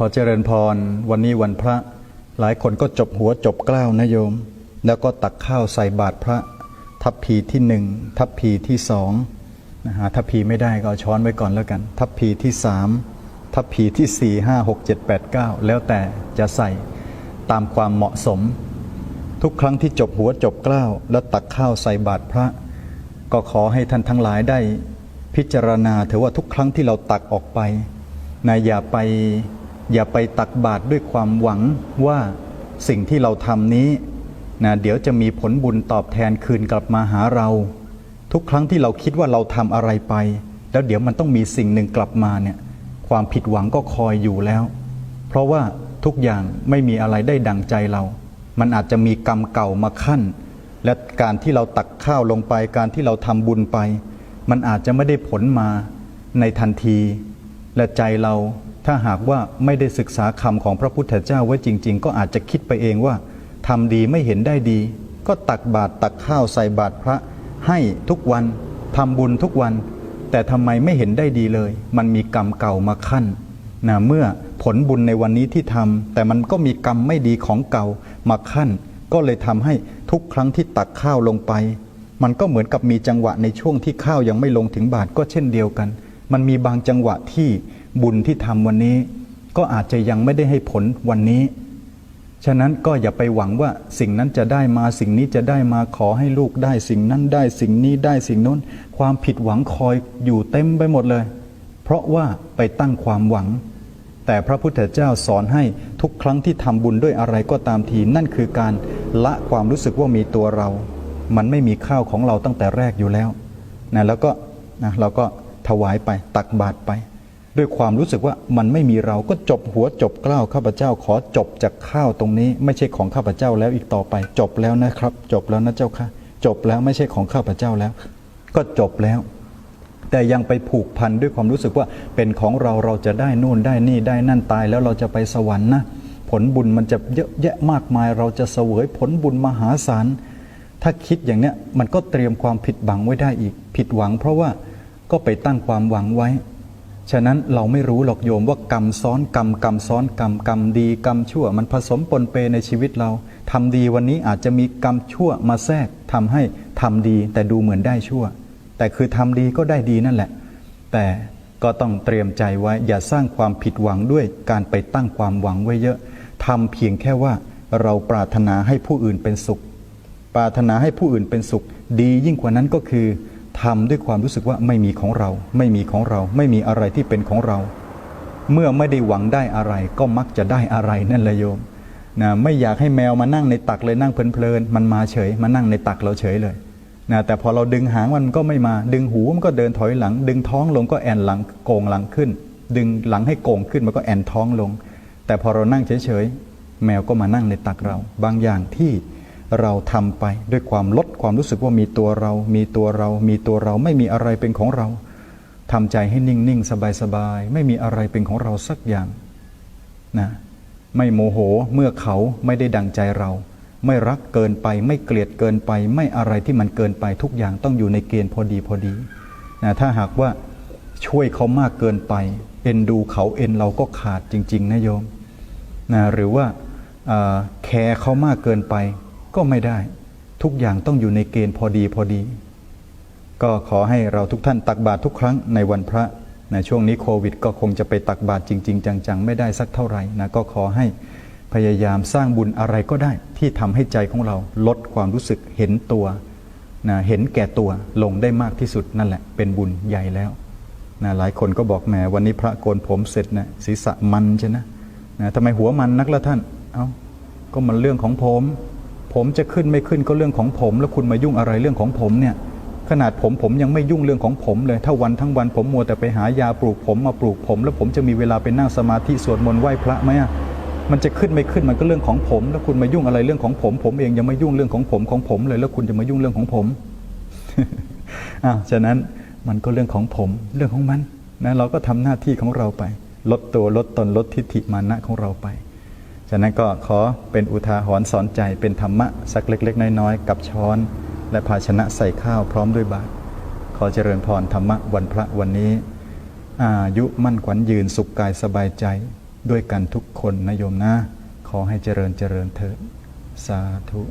ขอเจริญพร วันนี้วันพระ หลายคนก็จบหัวจบกล้าวนะโยม แล้วก็ตักข้าวใส่บาตรพระ ทัพพีที่หนึ่งทัพพีที่สองนะฮะทัพพีไม่ได้ก็เอาช้อนไว้ก่อนแล้วกัน ทัพพีที่สามทัพพีที่สี่ห้าหกเจ็ดแปดเก้าแล้วแต่จะใส่ตามความเหมาะสม ทุกครั้งที่จบหัวจบกล้าว แล้วตักข้าวใส่บาตรพระ ก็ขอให้ท่านทั้งหลายได้ พิจารณาเถอะว่าทุกครั้งที่เราตักออกไปนะอย่าไป อย่าไปตักบาตรด้วยความหวังว่าสิ่งที่เราทำนี้นะเดี๋ยวจะมีผลบุญตอบแทนคืนกลับมาหาเรา ทุกครั้งที่เราคิดว่าเราทำอะไรไป แล้วเดี๋ยวมันต้องมีสิ่งหนึ่งกลับมาเนี่ยความผิดหวังก็คอยอยู่แล้ว เพราะว่าทุกอย่างไม่มีอะไรได้ดังใจเรา มันอาจจะมีกรรมเก่ามาขั้น และการที่เราตักข้าวลงไป การที่เราทำบุญไป มันอาจจะไม่ได้ผลมาในทันที และใจเรา ถ้าหากว่าไม่ได้ศึกษาคำของพระพุทธเจ้าไว้จริง ๆ ก็อาจจะคิดไปเองว่าทำดีไม่เห็นได้ดี ก็ตักบาตรตักข้าวใส่บาตรพระ ให้ทุกวันทำบุญทุกวัน แต่ทำไมไม่เห็นได้ดีเลย มันมีกรรมเก่ามาขั้นนะเมื่อผลบุญในวันนี้ที่ทำแต่มันก็มีกรรมไม่ดีของเก่ามาขั้น ก็เลยทำให้ทุกครั้งที่ตักข้าวลงไป มันก็เหมือนกับมีจังหวะในช่วงที่ข้าวยังไม่ลงถึงบาทก็เช่นเดียวกัน มันมีบางจังหวะที่ บุญที่ทำวันนี้ ก็อาจจะยังไม่ได้ให้ผลวันนี้ ฉะนั้นก็อย่าไปหวังว่าสิ่งนั้นจะได้มาสิ่งนี้จะได้มาขอให้ลูกได้ สิ่งนั้นได้สิ่งนี้ได้สิ่งโน้น ความผิดหวังคอยอยู่เต็มไปหมดเลย เพราะว่าไปตั้งความหวัง แต่พระพุทธเจ้าสอนให้ทุกครั้งที่ทำบุญด้วยอะไรก็ตามทีนั่นคือการละความรู้สึกว่ามีตัวเรา มันไม่มีข้าวของเราตั้งแต่แรกอยู่แล้วนะแล้วก็นะเราก็ถวายไปตักบาตรไป ด้วยความรู้สึกว่ามันไม่มีเราก็จบหัวจบเกล้าข้าพเจ้าขอจบจากข้าวตรงนี้ ไม่ใช่ของข้าพเจ้าแล้วอีกต่อไป จบแล้วนะครับ จบแล้วนะเจ้าค่ะ จบแล้วไม่ใช่ของข้าพเจ้าแล้ว ก็จบแล้ว แต่ยังไปผูกพันด้วยความรู้สึกว่าเป็นของเราเราจะได้นู่นได้นี่ได้นั่นตายแล้วเราจะไปสวรรค์นะผลบุญมันจะเยอะแยะมากมายเราจะเสวยผลบุญมหาศาลถ้าคิดอย่างเนี้ยมันก็เตรียมความผิดหวังไว้ได้อีก ผิดหวังเพราะว่าก็ไปตั้งความหวังไว้ ฉะนั้นเราไม่รู้หรอกโยมว่ากรรมซ้อนกรรมกรรมซ้อนกรรมกรรมดีกรรมชั่ว มันผสมปนเปในชีวิตเราทำดีวันนี้อาจจะมีกรรมชั่วมาแทรกทำให้ทำดีแต่ดูเหมือนได้ชั่ว แต่คือทำดีก็ได้ดีนั่นแหละ แต่ก็ต้องเตรียมใจไว้ อย่าสร้างความผิดหวังด้วยการไปตั้งความหวังไว้เยอะทำเพียงแค่ว่าเราปรารถนาให้ผู้อื่นเป็นสุข ปรารถนาให้ผู้อื่นเป็นสุข ดียิ่งกว่านั้นก็คือ ทำด้วยความรู้สึกว่าไม่มีของเรา ไม่มีของเรา ไม่มีอะไรที่เป็นของเรา เมื่อไม่ได้หวังได้อะไร ก็มักจะได้อะไรนั่นแหละโยมนะไม่อยากให้แมวมานั่งในตักเลยนั่งเพลินๆมันมาเฉยมานั่งในตักเราเฉยเลยนะแต่พอเราดึงหางมันก็ไม่มา ดึงหูมันก็เดินถอยหลัง ดึงท้องลงก็แอนหลังโกงหลังขึ้น ดึงหลังให้โกงขึ้นมันก็แอนท้องลง แต่พอเรานั่งเฉยๆแมวก็มานั่งในตักเรา บางอย่างที่ เราทำไปด้วยความลดความรู้สึกว่ามีตัวเรา มีตัวเรา มีตัวเราไม่มีอะไรเป็นของเราทำใจให้นิ่งๆ สบายๆ ไม่มีอะไรเป็นของเราสักอย่างนะไม่โมโหเมื่อเขาไม่ได้ดังใจเรา ไม่รักเกินไป ไม่เกลียดเกินไป ไม่อะไรที่มันเกินไปทุกอย่างต้องอยู่ในเกณฑ์พอดีพอดีนะถ้าหากว่าช่วยเขามากเกินไป เอ็นดูเขาเอ็นเราก็ขาดจริง ๆนะโยมนะหรือว่าแคร์เขามากเกินไป ก็ไม่ได้ ทุกอย่างต้องอยู่ในเกณฑ์พอดีพอดี ก็ขอให้เราทุกท่านตักบาตรทุกครั้งในวันพระในช่วงนี้โควิด ก็คงจะไปตักบาตรจริง ๆ จัง ๆ ไม่ได้สักเท่าไหร่นะก็ขอให้พยายามสร้างบุญอะไรก็ได้ ที่ทำให้ใจของเราลดความรู้สึกเห็นตัวนะเห็นแก่ตัวลงได้มากที่สุดนั่นแหละ เป็นบุญใหญ่แล้วนะหลายคนก็บอกแหมวันนี้พระโกนผมเสร็จนะศีรษะมันใช่นะนะทำไมหัวมันนักละท่านเอา้าก็มันเรื่องของผม ผมจะขึ้นไม่ขึ้นก็เรื่องของผม แล้วคุณมายุ่งอะไรเรื่องของผมเนี่ยขนาดผมผมยังไม่ยุ่งเรื่องของผมเลย ถ้าวันทั้งวันผมมัวแต่ไปหายาปลูกผมมาปลูกผม แล้วผมจะมีเวลาไปนั่งสมาธิสวดมนต์ไหว้พระไหมอะมันจะขึ้นไม่ขึ้นมันก็เรื่องของผม แล้วคุณมายุ่งอะไรเรื่องของผม ผมเองยังไม่ยุ่งเรื่องของผมของผมเลย แล้วคุณจะมายุ่งเรื่องของผมอ่าฉะนั้นมันก็เรื่องของผมเรื่องของมันนะเราก็ทำหน้าที่ของเราไป ลดตัวลดตนลดทิฏฐิมานะของเราไป ฉะนั้นก็ขอเป็นอุทาหรณ์สอนใจเป็นธรรมะสักเล็ก ๆ น้อยๆ กับช้อน และภาชนะใส่ข้าวพร้อมด้วยบาตรขอเจริญพรธรรมะวันพระวันนี้ อายุมั่นขวัญยืนสุขกายสบายใจด้วยกันทุกคนนะโยมนะ ขอให้เจริญเจริญเถิดสาธุ